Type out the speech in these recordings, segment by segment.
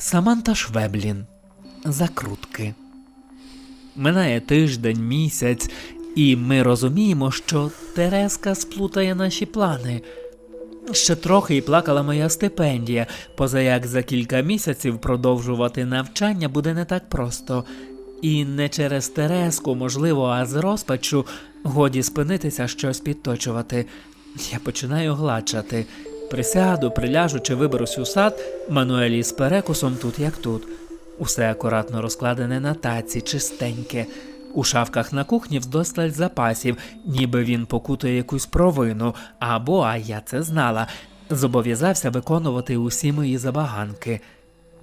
Саманта Швеблін. Закрутки. Минає тиждень, місяць, і ми розуміємо, що Тереска сплутає наші плани. Ще трохи і плакала моя стипендія, поза як за кілька місяців продовжувати навчання буде не так просто. І не через Тереску, можливо, а з розпачу годі спинитися щось підточувати. Я починаю гладшати. Присяду, приляжу чи виберусь у сад, Мануелі з перекусом тут як тут. Усе акуратно розкладене на таці, чистеньке. У шафках на кухні вдосталь запасів, ніби він покутує якусь провину, або, а я це знала, зобов'язався виконувати усі мої забаганки.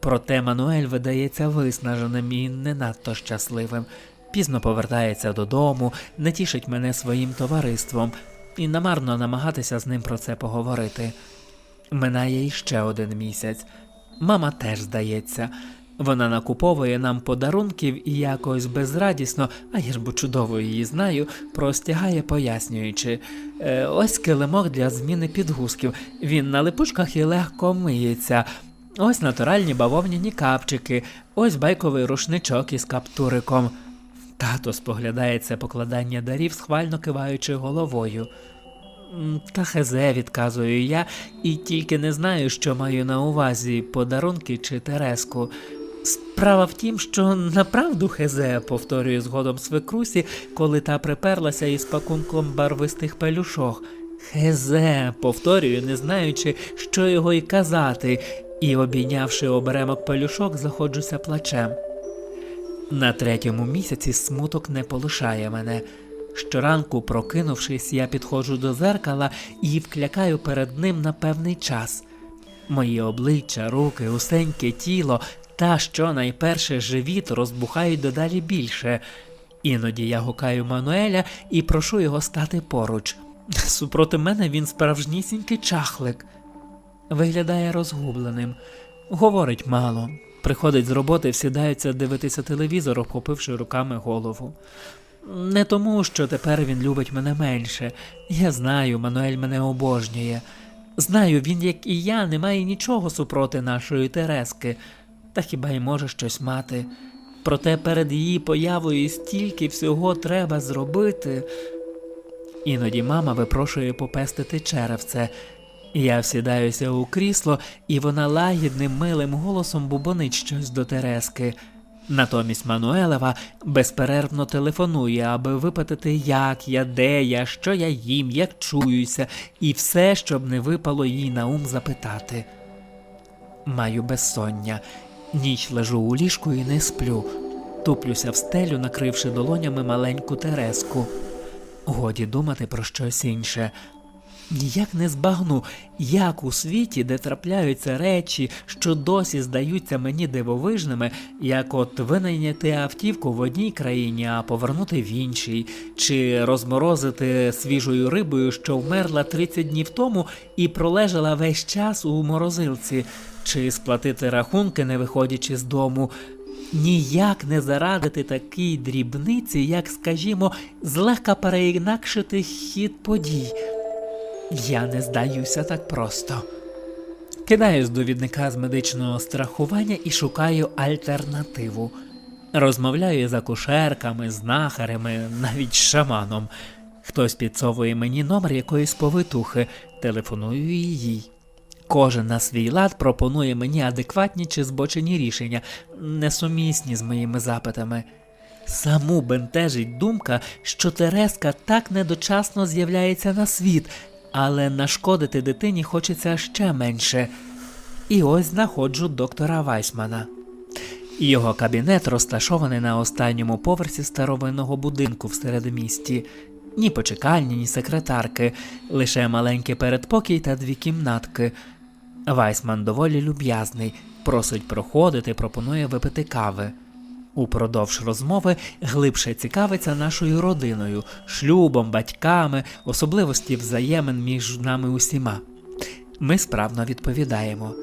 Проте Мануель видається виснаженим і не надто щасливим. Пізно повертається додому, не тішить мене своїм товариством, і намарно намагатися з ним про це поговорити. Минає іще один місяць. Мама теж здається. Вона накуповує нам подарунків і якось безрадісно, а я ж бо чудово її знаю, простягає, пояснюючи. «Е, ось килимок для зміни підгузків. Він на липучках і легко миється. Ось натуральні бавовняні капчики, ось байковий рушничок із каптуриком. Тато споглядає це покладання дарів, схвально киваючи головою. Та хезе, відказую я, і тільки не знаю, що маю на увазі подарунки чи Тереску. Справа в тім, що направду хезе, повторюю згодом свекрусі, коли та приперлася із пакунком барвистих пелюшок. Хезе, повторюю, не знаючи, що його й казати, і, обійнявши оберемок пелюшок, заходжуся плачем. На третьому місяці смуток не полишає мене. Щоранку, прокинувшись, я підходжу до зеркала і вклякаю перед ним на певний час. Мої обличчя, руки, усеньке тіло та що найперше живіт розбухають дедалі більше. Іноді я гукаю Мануеля і прошу його стати поруч. Супроти мене він справжнісінький чахлик. Виглядає розгубленим, говорить мало. Приходить з роботи, всідається дивитися телевізор, обхопивши руками голову. Не тому, що тепер він любить мене менше. Я знаю, Мануель мене обожнює. Знаю, він, як і я, не має нічого супроти нашої Терески, та хіба й може щось мати. Проте перед її появою стільки всього треба зробити. Іноді мама випрошує попестити черевце. Я всідаюся у крісло, і вона лагідним милим голосом бубонить щось до Терески. Натомість Мануелева безперервно телефонує, аби випитати, як я, де я, що я їм, як чуюся, і все, щоб не випало їй на ум запитати. Маю безсоння. Ніч лежу у ліжку і не сплю. Туплюся в стелю, накривши долонями маленьку Тереску. Годі думати про щось інше. Ніяк не збагну, як у світі, де трапляються речі, що досі здаються мені дивовижними, як от винайняти автівку в одній країні, а повернути в іншій, чи розморозити свіжою рибою, що вмерла 30 днів тому і пролежала весь час у морозилці, чи сплатити рахунки, не виходячи з дому. Ніяк не зарадити такій дрібниці, як, скажімо, злегка переінакшити хід подій. Я не здаюся так просто. Кидаю з довідника з медичного страхування і шукаю альтернативу. Розмовляю з акушерками, знахарями, навіть шаманом. Хтось підсовує мені номер якоїсь повитухи, телефоную їй. Кожен на свій лад пропонує мені адекватні чи збочені рішення, несумісні з моїми запитами. Саму бентежить думка, що Тереска так недочасно з'являється на світ, але нашкодити дитині хочеться ще менше. І ось знаходжу доктора Вайсмана. Його кабінет розташований на останньому поверсі старовинного будинку в середмісті. Ні почекальні, ні секретарки, лише маленький передпокій та дві кімнатки. Вайсман доволі люб'язний, просить проходити, пропонує випити кави. Упродовж розмови глибше цікавиться нашою родиною, шлюбом, батьками, особливості взаємин між нами усіма. Ми справно відповідаємо.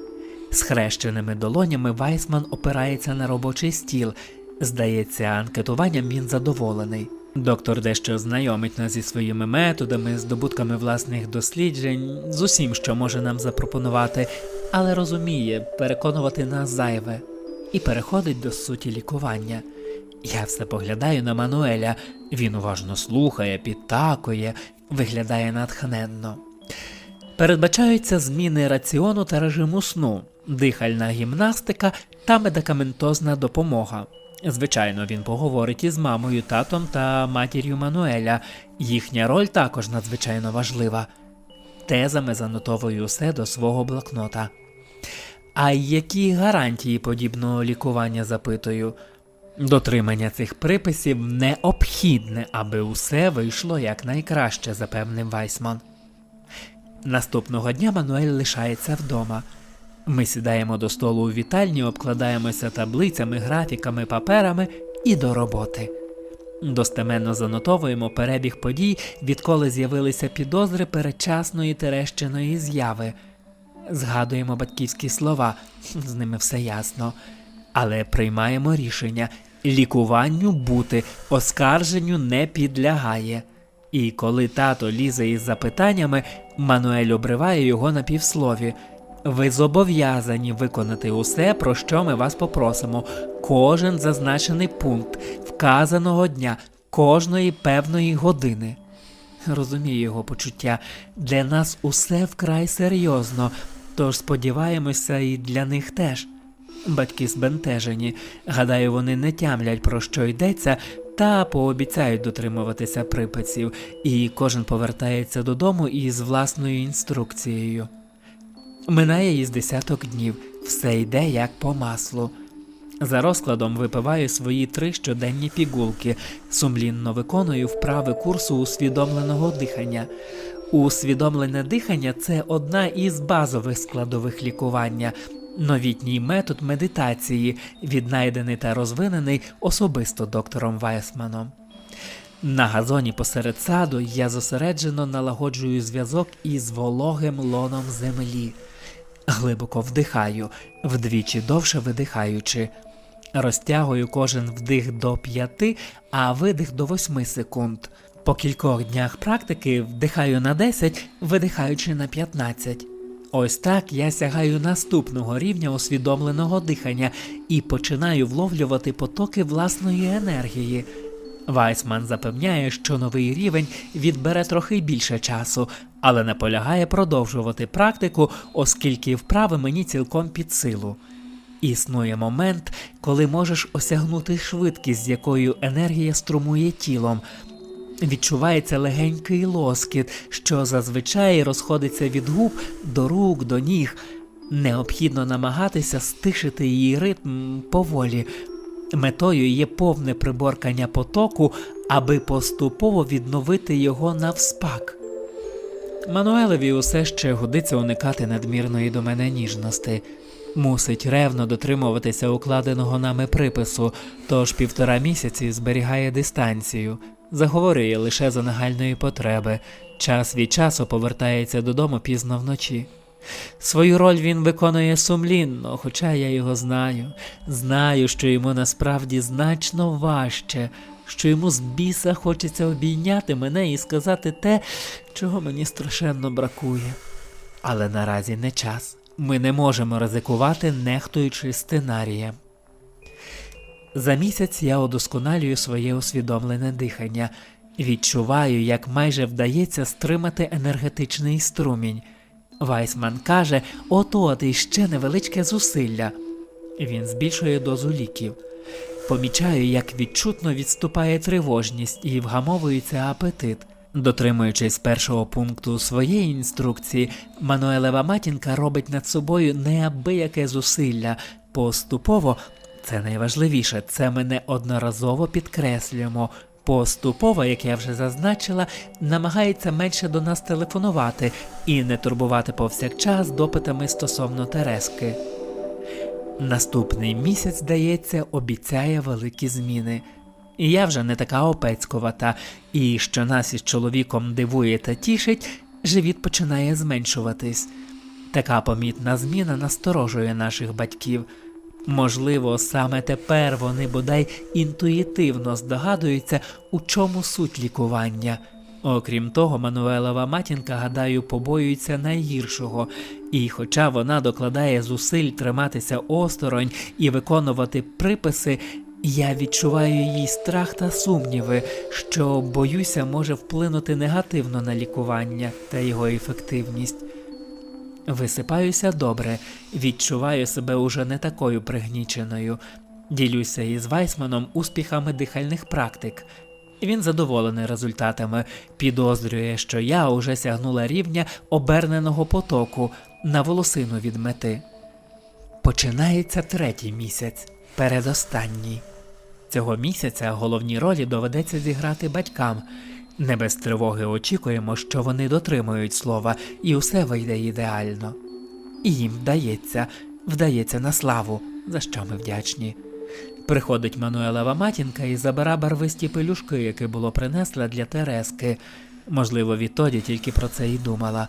Схрещеними долонями Вайсман опирається на робочий стіл. Здається, анкетуванням він задоволений. Доктор дещо знайомить нас зі своїми методами, здобутками власних досліджень, з усім, що може нам запропонувати, але розуміє переконувати нас зайве і переходить до суті лікування. Я все поглядаю на Мануеля. Він уважно слухає, підтакує, виглядає натхненно. Передбачаються зміни раціону та режиму сну, дихальна гімнастика та медикаментозна допомога. Звичайно, він поговорить із мамою, татом та матір'ю Мануеля. Їхня роль також надзвичайно важлива. Тезами занотовую усе до свого блокнота. А які гарантії подібного лікування запитую? Дотримання цих приписів необхідне, аби усе вийшло якнайкраще, запевнив Вайсман. Наступного дня Мануель лишається вдома. Ми сідаємо до столу у вітальні, обкладаємося таблицями, графіками, паперами і до роботи. Достеменно занотовуємо перебіг подій, відколи з'явилися підозри передчасної терещиної зяви. Згадуємо батьківські слова, з ними все ясно. Але приймаємо рішення лікуванню бути, оскарженню не підлягає. І коли тато лізе із запитаннями, Мануель обриває його на півслові. Ви зобов'язані виконати усе, про що ми вас попросимо, кожен зазначений пункт вказаного дня, кожної певної години. Розумію його почуття. Для нас усе вкрай серйозно, тож сподіваємося, і для них теж. Батьки збентежені. Гадаю, вони не тямлять, про що йдеться, та пообіцяють дотримуватися приписів, і кожен повертається додому із власною інструкцією. Минає із десяток днів, все йде як по маслу. За розкладом випиваю свої три щоденні пігулки, сумлінно виконую вправи курсу усвідомленого дихання. Усвідомлене дихання це одна із базових складових лікування, новітній метод медитації, віднайдений та розвинений особисто доктором Вайсманом. На газоні посеред саду я зосереджено налагоджую зв'язок із вологим лоном землі. Глибоко вдихаю, вдвічі довше видихаючи. Розтягую кожен вдих до 5, а видих до 8 секунд. По кількох днях практики вдихаю на 10, видихаючи на 15. Ось так я сягаю наступного рівня усвідомленого дихання і починаю вловлювати потоки власної енергії. Вайсман запевняє, що новий рівень відбере трохи більше часу, але наполягає продовжувати практику, оскільки вправи мені цілком під силу. Існує момент, коли можеш осягнути швидкість, з якою енергія струмує тілом. Відчувається легенький лоскіт, що зазвичай розходиться від губ до рук, до ніг. Необхідно намагатися стишити її ритм поволі. Метою є повне приборкання потоку, аби поступово відновити його навспак. Мануелеві усе ще годиться уникати надмірної до мене ніжності. Мусить ревно дотримуватися укладеного нами припису, тож півтора місяці зберігає дистанцію, заговорює лише за нагальної потреби, час від часу повертається додому пізно вночі. Свою роль він виконує сумлінно, хоча я його знаю. Знаю, що йому насправді значно важче, що йому з біса хочеться обійняти мене і сказати те, чого мені страшенно бракує. Але наразі не час. Ми не можемо ризикувати, нехтуючи сценарієм. За місяць я удосконалюю своє усвідомлене дихання, відчуваю, як майже вдається стримати енергетичний струмінь. Вайсман каже, от-от іще невеличке зусилля. Він збільшує дозу ліків. Помічаю, як відчутно відступає тривожність і вгамовується апетит. Дотримуючись першого пункту своєї інструкції, Мануелева матінка робить над собою неабияке зусилля. Поступово, це найважливіше, це ми неодноразово підкреслюємо. Поступово, як я вже зазначила, намагається менше до нас телефонувати і не турбувати повсякчас допитами стосовно Терески. Наступний місяць, здається, обіцяє великі зміни. І я вже не така опецькувата, і що нас із чоловіком дивує та тішить, живіт починає зменшуватись. Така помітна зміна насторожує наших батьків. Можливо, саме тепер вони бодай інтуїтивно здогадуються, у чому суть лікування. Окрім того, Мануелова матінка, гадаю, побоюється найгіршого, і хоча вона докладає зусиль триматися осторонь і виконувати приписи, я відчуваю її страх та сумніви, що боюся може вплинути негативно на лікування та його ефективність. Висипаюся добре, відчуваю себе уже не такою пригніченою. Ділюся із Вайсманом успіхами дихальних практик. Він задоволений результатами, підозрює, що я уже сягнула рівня оберненого потоку на волосину від мети. Починається третій місяць, передостанній. Цього місяця головні ролі доведеться зіграти батькам. Не без тривоги очікуємо, що вони дотримують слова, і усе вийде ідеально. І їм вдається, вдається на славу, за що ми вдячні. Приходить Мануелева матінка і забира барвисті пелюшки, які було принесла для Терески. Можливо, відтоді тільки про це і думала.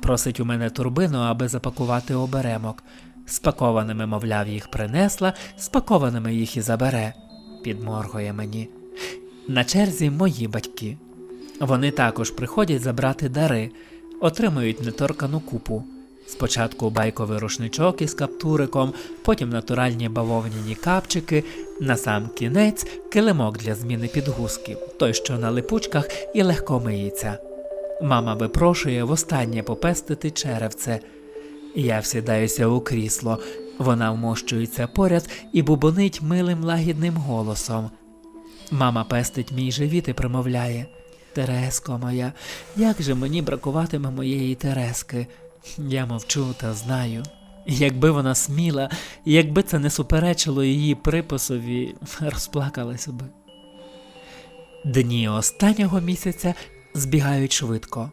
Просить у мене турбину, аби запакувати оберемок. Спакованими, мовляв, їх принесла, спакованими їх і забере, підморгує мені. На черзі мої батьки. Вони також приходять забрати дари, отримують неторкану купу. Спочатку байковий рушничок із каптуриком, потім натуральні бавовняні капчики, на сам кінець килимок для зміни підгузків, той, що на липучках і легко миється. Мама випрошує востаннє попестити черевце. Я всідаюся у крісло, вона вмощується поряд і бубонить милим лагідним голосом. Мама пестить мій живіт і промовляє Тереско моя, як же мені бракуватиме моєї Терески. Я мовчу та знаю. Якби вона сміла, якби це не суперечило її приписові, розплакалася би. Дні останнього місяця збігають швидко.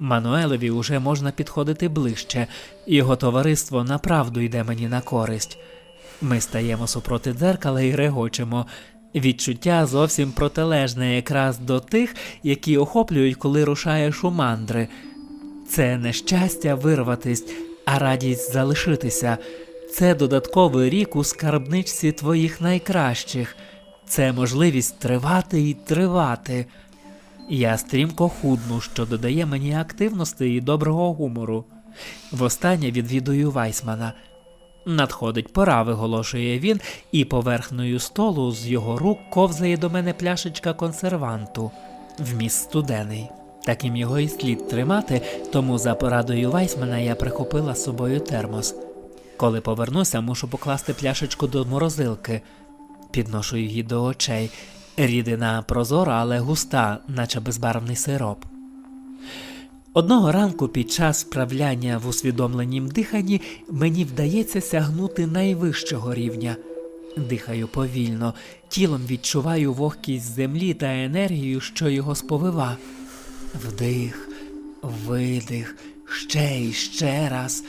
Мануелеві уже можна підходити ближче, його товариство направду йде мені на користь. Ми стаємо супроти дзеркала і регочемо. Відчуття зовсім протилежне якраз до тих, які охоплюють, коли рушаєш у мандри. Це не щастя вирватись, а радість залишитися. Це додатковий рік у скарбничці твоїх найкращих. Це можливість тривати і тривати. Я стрімко худну, що додає мені активності і доброго гумору. Востаннє відвідую Вайсмана. Надходить пора, виголошує він, і поверхнею столу з його рук ковзає до мене пляшечка консерванту. Вміст студений. Таким його і слід тримати, тому за порадою Вайсмана я прихопила з собою термос. Коли повернуся, мушу покласти пляшечку до морозилки. Підношу її до очей. Рідина прозора, але густа, наче безбарвний сироп. Одного ранку під час справляння в усвідомленім диханні мені вдається сягнути найвищого рівня. Дихаю повільно, тілом відчуваю вогкість землі та енергію, що його сповива. Вдих, видих, ще і ще раз.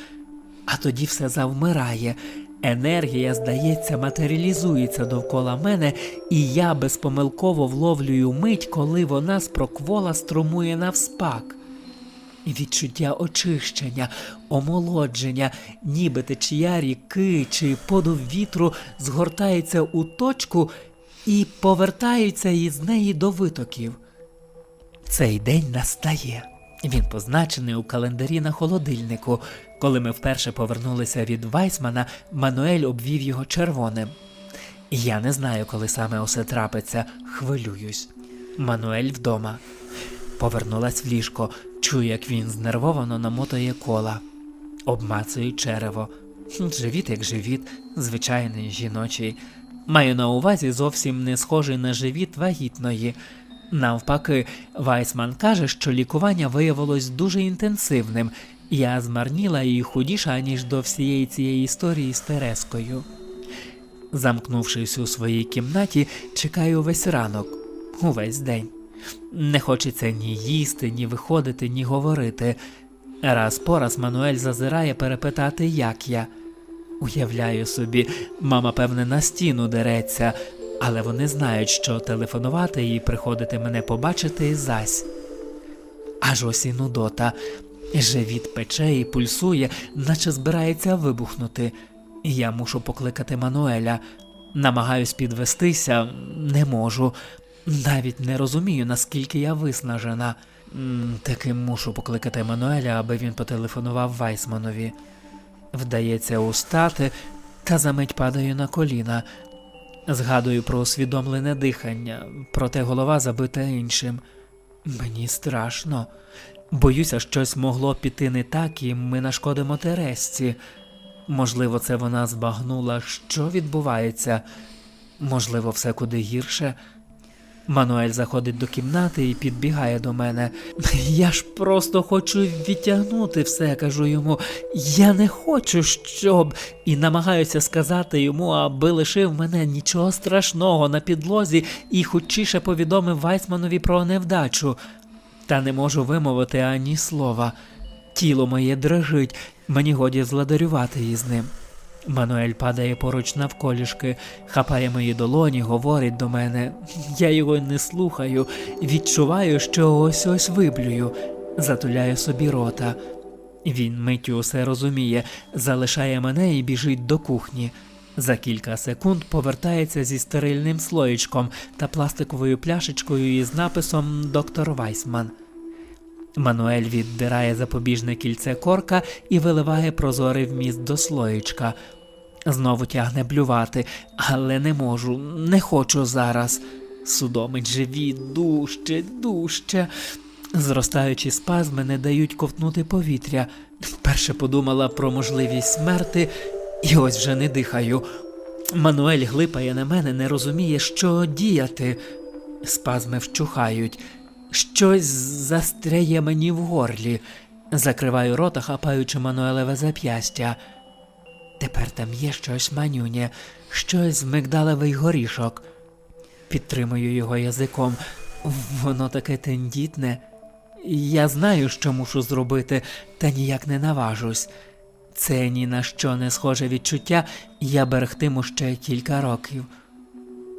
А тоді все завмирає. Енергія, здається, матеріалізується довкола мене, і я безпомилково вловлюю мить, коли вона з проквола струмує навспак. Відчуття очищення, омолодження, ніби течія ріки чи подув вітру згортається у точку і повертаються із неї до витоків. Цей день настає. Він позначений у календарі на холодильнику. Коли ми вперше повернулися від Вайсмана, Мануель обвів його червоним. Я не знаю, коли саме усе трапиться, хвилююсь. Мануель вдома. Повернулась в ліжко, чую, як він знервовано намотує кола. Обмацую черево. Живіт як живіт, звичайний жіночий. Маю на увазі зовсім не схожий на живіт вагітної. Навпаки, Вайсман каже, що лікування виявилось дуже інтенсивним. Я змарніла і худіша, ніж до всієї цієї історії з Терескою. Замкнувшись у своїй кімнаті, чекаю весь ранок, увесь день. Не хочеться ні їсти, ні виходити, ні говорити. Раз по раз Мануель зазирає перепитати, як я. Уявляю собі, мама, певне, на стіну дереться, але вони знають, що телефонувати і приходити мене побачити зась. Аж ось і нудота. Живіт пече і пульсує, наче збирається вибухнути. Я мушу покликати Мануеля. Намагаюсь підвестися, не можу. Навіть не розумію, наскільки я виснажена. Таки мушу покликати Мануеля, аби він потелефонував Вайсманові. Вдається устати, та за мить падаю на коліна. Згадую про усвідомлене дихання, проте голова забита іншим. Мені страшно. Боюся, щось могло піти не так, і ми нашкодимо Тересці. Можливо, це вона збагнула, що відбувається. Можливо, все куди гірше. Мануель заходить до кімнати і підбігає до мене. Я ж просто хочу відтягнути все, кажу йому. Я не хочу, щоб. І намагаюся сказати йому, аби лишив мене нічого страшного на підлозі і хочіше повідомив Вайсманові про невдачу. Та не можу вимовити ані слова. Тіло моє дрожить, мені годі зладарювати із ним. Мануель падає поруч навколішки, хапає мої долоні, говорить до мене. Я його не слухаю, відчуваю, що ось ось виблюю, затуляю собі рота. Він миттю усе розуміє, залишає мене і біжить до кухні. За кілька секунд повертається зі стерильним слоєчком та пластиковою пляшечкою із написом Доктор Вайсман. Мануель віддирає запобіжне кільце корка і виливає прозорий вміст до слоєчка. Знову тягне блювати, але не можу, не хочу зараз. Судомить живіт дужче, дужче. Зростаючі спазми не дають ковтнути повітря. Вперше подумала про можливість смерти, і ось вже не дихаю. Мануель глипає на мене, не розуміє, що діяти. Спазми вщухають. Щось застряє мені в горлі. Закриваю рота, хапаючи Мануелеве зап'ястя. Тепер там є щось манюнє, щось мигдалевий горішок. Підтримую його язиком. Воно таке тендітне. Я знаю, що мушу зробити, та ніяк не наважусь. Це ні на що не схоже відчуття, я берегтиму ще кілька років.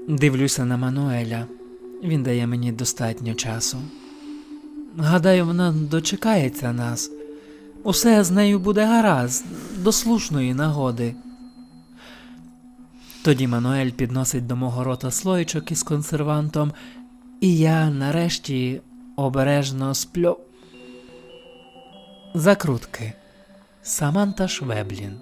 Дивлюся на Мануеля. Він дає мені достатньо часу. Гадаю, вона дочекається нас. Усе з нею буде гаразд, до слушної нагоди. Тоді Мануель підносить до мого рота слоєчок із консервантом, і я нарешті обережно сплю. Закрутки. Саманта Швеблін